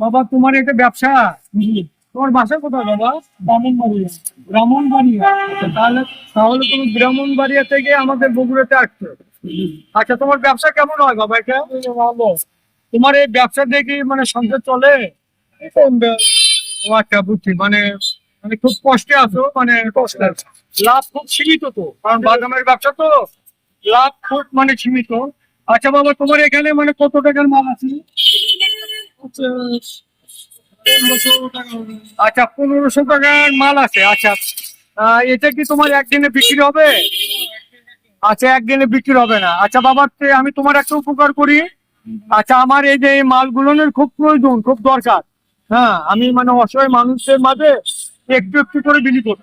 বাবা তোমার এটা ব্যবসা? তোমার বাসা কোথায় বাবা? ব্রাহ্মণবাড়িয়া। ব্রাহ্মণবাড়িয়া। তাহলে তাহলে তুমি ব্রাহ্মণবাড়িয়া থেকে আমাদের বগুড়াতে আসছো। আচ্ছা তোমার ব্যবসা কেমন হয় বাবা এটা? ভালো। তোমার এই ব্যবসা দেখি মানে সংসার চলে? ও আচ্ছা বুঝছি। মানে মানে খুব কষ্টে আছো মানে লাভ খুব সীমিত তো। কারণ বাদামের ব্যবসা তো লাভ খুব মানে সীমিত। আচ্ছা বাবা, তোমার এখানে মানে কত টাকার মাল আছে? আচ্ছা পনেরোশো টাকার মাল আছে আচ্ছা। এটা কি তোমার একদিনে বিক্রি হবে? আচ্ছা একদিনে বিক্রি হবে না। আচ্ছা বাবা আমি তোমার একটা উপকার করি। আচ্ছা আমার এই যে মালগুলোর খুব প্রয়োজন, খুব দরকার। হ্যাঁ আমি মানে অসহায় মানুষদের মাঝে একটু একটু করে বিলি করি।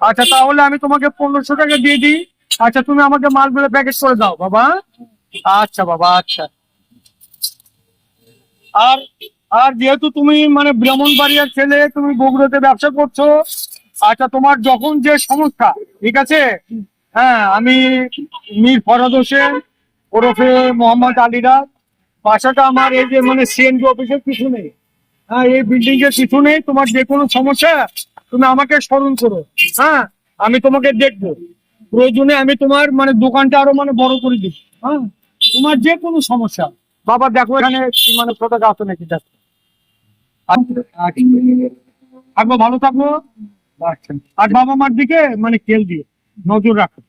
আচ্ছা তাহলে আমি তোমাকে পনেরোশো টাকা দিয়ে দিই। আচ্ছা তুমি আমাকে মালগুলো প্যাকেট করে দাও, বাবা। আচ্ছা বাবা আচ্ছা। আর আর যেহেতু তুমি মানে ব্রাহ্মণবাড়িয়ার ছেলে, তুমি বগুড়াতে ব্যবসা করছ আচ্ছা তোমার যখন যে সমস্যা, ঠিক আছে? হ্যাঁ আমি মীর ফরাদ হোসেন, ওরফে মোহাম্মদ আলিরাজ বাসাটা আমার এই যে মানে সিএনজি অফিসের পিছনে। হ্যাঁ এই বিল্ডিং এর পিছনে তোমার যে কোনো সমস্যা, তুমি আমাকে স্মরণ করো। হ্যাঁ আমি তোমাকে দেখব। প্রয়োজনে আমি তোমার মানে দোকানটা আরও মানে বড় করে দিই হ্যাঁ। তোমার যে কোনো সমস্যা। বাবা, দেখো, এখানে মানে পতাকা আছে নাকি? দেখো। থাকব, ভালো থাকব। আর বাবা মার দিকে মানে খেল দিয়ে নজর রাখো।